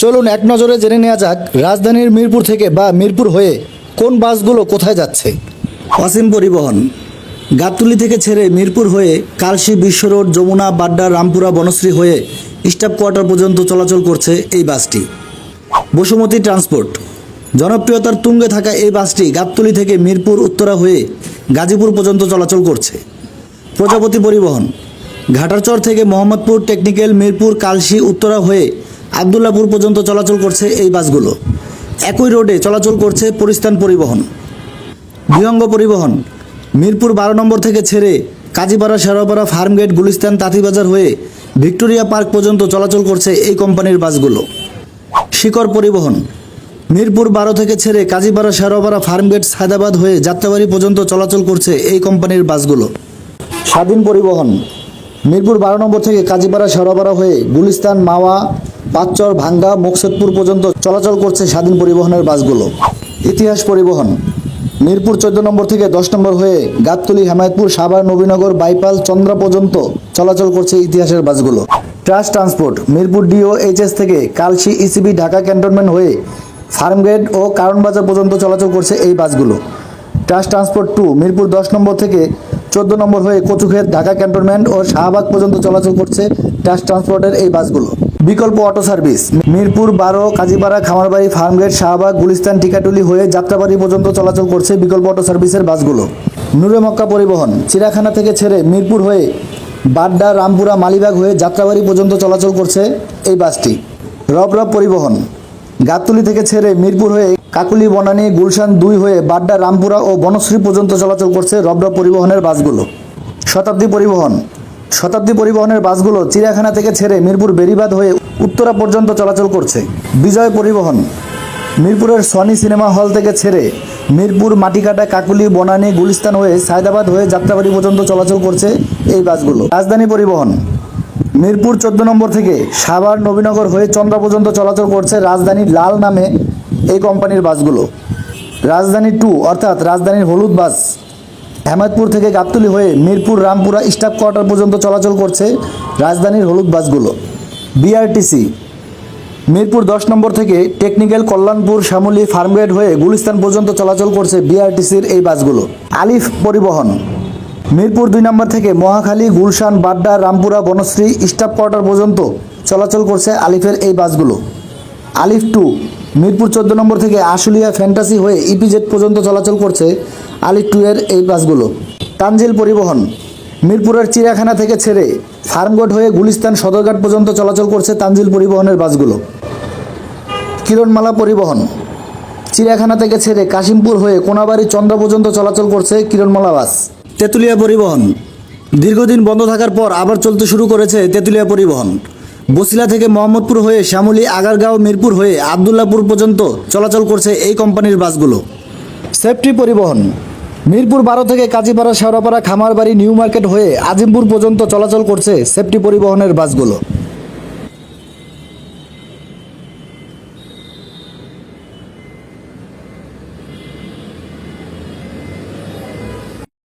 চলুন এক নজরে জেনে নেওয়া যাক রাজধানীর মিরপুর থেকে বা মিরপুর হয়ে কোন বাসগুলো কোথায় যাচ্ছে। অসীম পরিবহন। গাবতলি থেকে ছেড়ে মিরপুর হয়ে কালশি বিশ্ব রোড, যমুনা, বাড্ডা, রামপুরা, বনশ্রী হয়ে স্টাফ কোয়ার্টার পর্যন্ত চলাচল করছে এই বাসটি। বসুমতী ট্রান্সপোর্ট। জনপ্রিয়তার তুঙ্গে থাকা এই বাসটি গাবতলি থেকে মিরপুর, উত্তরা হয়ে গাজীপুর পর্যন্ত চলাচল করছে। প্রজাপতি পরিবহন। ঘাটারচর থেকে মোহাম্মদপুর, টেকনিক্যাল মিরপুর, কালশি, উত্তরা হয়ে আবদুল্লাপুর পর্যন্ত চলাচল করছে এই বাসগুলো। একই রোডে চলাচল করছে পরিস্থান পরিবহন। বিহঙ্গ পরিবহন। মিরপুর বারো নম্বর থেকে ছেড়ে কাজীপাড়া শেরাপাড়া ফার্মগেট গুলিস্তান তাঁতিবাজার হয়ে ভিক্টোরিয়া পার্ক পর্যন্ত চলাচল করছে এই কোম্পানির বাসগুলো। শিকর পরিবহন। মিরপুর বারো থেকে ছেড়ে কাজীপাড়া শেরাপাড়া ফার্মগেট সায়দাবাদ হয়ে যাত্রাবাড়ি পর্যন্ত চলাচল করছে এই কোম্পানির বাসগুলো। স্বাধীন পরিবহন। মিরপুর বারো নম্বর থেকে কাজীপাড়া শেরাপাড়া হয়ে গুলিস্তান, মাওয়া পাঁচচর ভাঙ্গা মোকসেদপুর পর্যন্ত চলাচল করছে স্বাধীন পরিবহনের বাসগুলো। ইতিহাস পরিবহন। মিরপুর চোদ্দ নম্বর থেকে দশ নম্বর হয়ে গাবতলি, হেমায়তপুর, সাভার, নবীনগর বাইপাল চন্দ্রা পর্যন্ত চলাচল করছে ইতিহাসের বাসগুলো। Trust transport, Mirpur deo HS থেকে কালশি ইসিবি ঢাকা ক্যান্টনমেন্ট হয়ে ফার্মগেট ও কারণবাজার পর্যন্ত চলাচল করছে এই বাসগুলো। ট্রাস্ট ট্রান্সপোর্ট টু, মিরপুর দশ নম্বর থেকে চোদ্দ নম্বর হয়ে কচুক্ষেত, ঢাকা ক্যান্টনমেন্ট ও শাহবাগ পর্যন্ত চলাচল করছে ট্রাস্ট ট্রান্সপোর্টের এই বাসগুলো। বিকল্প অটো সার্ভিস। মিরপুর বারো, কাজীপাড়া, খামারবাড়ি, ফার্মগেট, শাহবাগ, গুলিস্তান, টিকাটুলি হয়ে যাত্রাবাড়ি পর্যন্ত চলাচল করছে বিকল্প অটো সার্ভিসের বাসগুলো। নূরে মক্কা পরিবহন চিড়াখানা থেকে ছেড়ে মিরপুর হয়ে বাড্ডা, রামপুরা, মালিবাগ হয়ে যাত্রাবাড়ি পর্যন্ত চলাচল করছে এই বাসটি। রব রব পরিবহন, গাবতলি থেকে ছেড়ে মিরপুর হয়ে কাকুলি, বনানী, গুলশান দুই হয়ে বাড্ডা, রামপুরা ও বনশ্রী পর্যন্ত চলাচল করছে রবরব পরিবহনের বাসগুলো। শতাব্দী পরিবহন শতাব্দী পরিবহনের বাসগুলো চিড়িয়াখানা থেকে ছেড়ে মিরপুর বেরিবাদ হয়ে উত্তরা পর্যন্ত চলাচল করছে। বিজয় পরিবহন। মিরপুরের সনি সিনেমা হল থেকে ছেড়ে মিরপুর, মাটিকাটা, কাকুলি, বনানী, গুলিস্তান হয়ে সায়দাবাদ হয়ে যাত্রাবাড়ি পর্যন্ত চলাচল করছে এই বাসগুলো। রাজধানী পরিবহন। মিরপুর চোদ্দ নম্বর থেকে সাভার নবীনগর হয়ে চন্দ্রা পর্যন্ত চলাচল করছে রাজধানী লাল নামে এই কোম্পানির বাসগুলো। রাজধানী টু অর্থাৎ রাজধানীর হলুদ বাস। হেমায়তপুর থেকে গাবতলি হয়ে মিরপুর, রামপুরা স্টাফ কোয়ার্টার পর্যন্ত চলাচল করছে রাজধানীর হলুদ বাসগুলো। বিআরটিসি মিরপুর দশ নম্বর থেকে টেকনিক্যাল কল্যাণপুর, শ্যামলী ফার্মগেট হয়ে গুলিস্তান পর্যন্ত চলাচল করছে বিআরটিসির এই বাসগুলো। আলিফ পরিবহন, মিরপুর দুই নম্বর থেকে মহাখালী, গুলশান, বাড্ডা, রামপুরা, বনশ্রী স্টাফ কোয়ার্টার পর্যন্ত চলাচল করছে আলিফের এই বাসগুলো। আলিফ টু, মিরপুর চোদ্দ নম্বর থেকে আশুলিয়া ফ্যান্টাসি হয়ে ইপিজেড পর্যন্ত চলাচল করছে আলিফ টু এর এই বাসগুলো। তানজিল পরিবহন, মিরপুরের চিড়িয়াখানা থেকে ছেড়ে ফার্মগেট হয়ে গুলিস্তান সদরঘাট পর্যন্ত চলাচল করছে তানজিল পরিবহনের বাসগুলো। কিরণমালা পরিবহন, চিড়িয়াখানা থেকে ছেড়ে কাশিমপুর হয়ে কোনাবাড়ি চন্দ্র পর্যন্ত চলাচল করছে কিরণমালা বাস। তেঁতুলিয়া পরিবহন, দীর্ঘদিন বন্ধ থাকার পর আবার চলতে শুরু করেছে তেঁতুলিয়া পরিবহন। বসিলা থেকে মোহাম্মদপুর হয়ে শ্যামলী, আগারগাঁও, মিরপুর হয়ে আবদুল্লাপুর পর্যন্ত চলাচল করছে এই কোম্পানির বাসগুলো। সেফটি পরিবহন মিরপুর বারো থেকে কাজীপাড়া শেওড়াপাড়া খামারবাড়ি নিউ মার্কেট হয়ে আজিমপুর পর্যন্ত চলাচল করছে সেফটি পরিবহনের বাসগুলো।